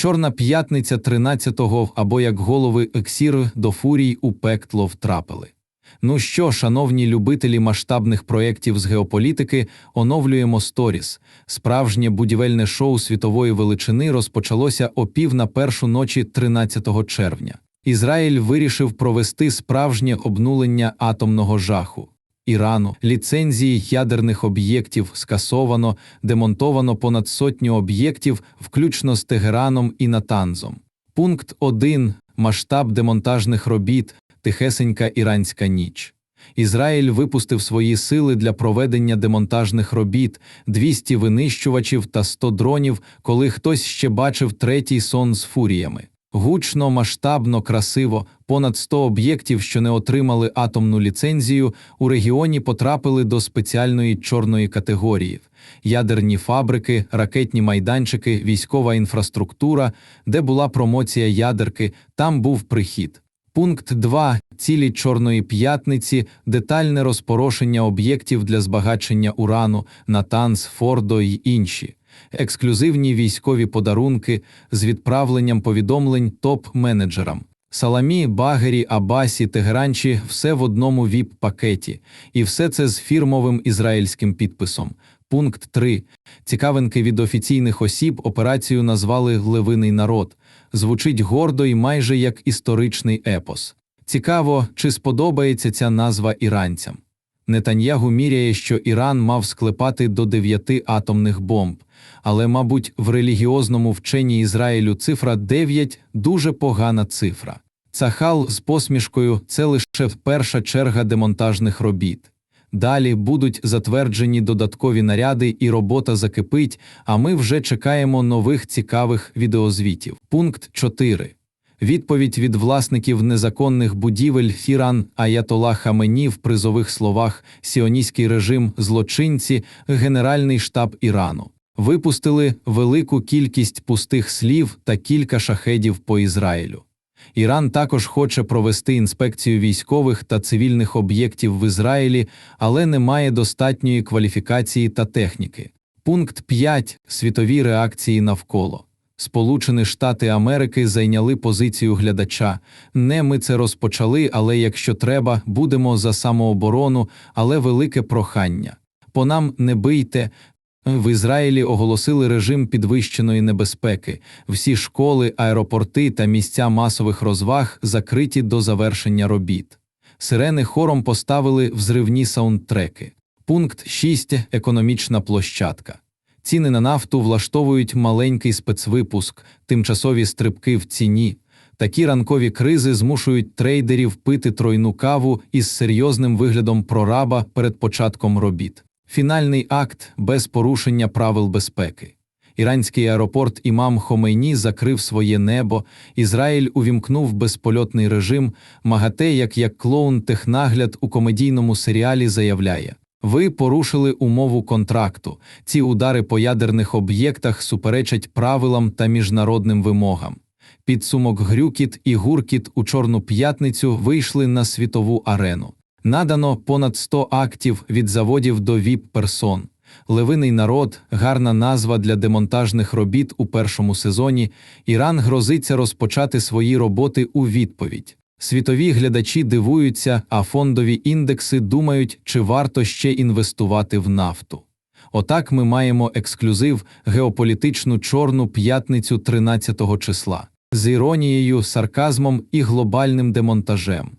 Чорна п'ятниця 13-го або як голови ексір до фурій у пекло втрапили. Ну що, шановні любителі масштабних проєктів з геополітики, оновлюємо сторіс. Справжнє будівельне шоу світової величини розпочалося о пів на першу ночі 13 червня. Ізраїль вирішив провести справжнє обнулення атомного жаху. Ірану ліцензії ядерних об'єктів скасовано, демонтовано понад сотню об'єктів, включно з Тегераном і Натанзом. Пункт 1. Масштаб демонтажних робіт, тихесенька іранська ніч. Ізраїль випустив свої сили для проведення демонтажних робіт, 200 винищувачів та 100 дронів, коли хтось ще бачив третій сон з фуріями. Гучно, масштабно, красиво, понад 100 об'єктів, що не отримали атомну ліцензію, у регіоні потрапили до спеціальної чорної категорії: ядерні фабрики, ракетні майданчики, військова інфраструктура, де була промоція ядерки, там був прихід. Пункт 2. Цілі Чорної п'ятниці, детальне розпорошення об'єктів для збагачення урану, Натанс, Фордо й інші, ексклюзивні військові подарунки з відправленням повідомлень топ-менеджерам. Саламі, Багері, Абасі, Тегеранчі – все в одному ВІП-пакеті. І все це з фірмовим ізраїльським підписом. Пункт 3. Цікавинки від офіційних осіб операцію назвали «Левиний народ». Звучить гордо і майже як історичний епос. Цікаво, чи сподобається ця назва іранцям. Нетаньягу міряє, що Іран мав склепати до дев'яти атомних бомб, але, мабуть, в релігіозному вченні Ізраїлю цифра 9 – дуже погана цифра. Цахал з посмішкою це лише перша черга демонтажних робіт. Далі будуть затверджені додаткові наряди і робота закипить, а ми вже чекаємо нових цікавих відеозвітів. Пункт 4. Відповідь від власників незаконних будівель Фіран Аятола Хамені в призових словах «Сіоністський режим, злочинці, Генеральний штаб Ірану. Випустили велику кількість пустих слів та кілька шахедів по Ізраїлю. Іран також хоче провести інспекцію військових та цивільних об'єктів в Ізраїлі, але не має достатньої кваліфікації та техніки. Пункт 5. Світові реакції навколо. Сполучені Штати Америки зайняли позицію глядача. Не ми це розпочали, але якщо треба, будемо за самооборону, але велике прохання. По нам не бийте. В Ізраїлі оголосили режим підвищеної небезпеки. Всі школи, аеропорти та місця масових розваг закриті до завершення робіт. Сирени хором поставили взривні саундтреки. Пункт 6. Економічна площадка. Ціни на нафту влаштовують маленький спецвипуск, тимчасові стрибки в ціні. Такі ранкові кризи змушують трейдерів пити тройну каву із серйозним виглядом прораба перед початком робіт. Фінальний акт без порушення правил безпеки. Іранський аеропорт Імам Хомейні закрив своє небо, Ізраїль увімкнув безпольотний режим. МАГАТЕ, як як клоун технагляд у комедійному серіалі, заявляє: ви порушили умову контракту. Ці удари по ядерних об'єктах суперечать правилам та міжнародним вимогам. Підсумок Грюкіт і Гуркіт у Чорну п'ятницю вийшли на світову арену. Надано понад 100 актів від заводів до ВІП-персон. Левиний народ гарна назва для демонтажних робіт у першому сезоні. Іран грозиться розпочати свої роботи у відповідь. Світові глядачі дивуються, а фондові індекси думають, чи варто ще інвестувати в нафту. Отак ми маємо ексклюзив геополітичну чорну п'ятницю 13 числа з іронією, сарказмом і глобальним демонтажем.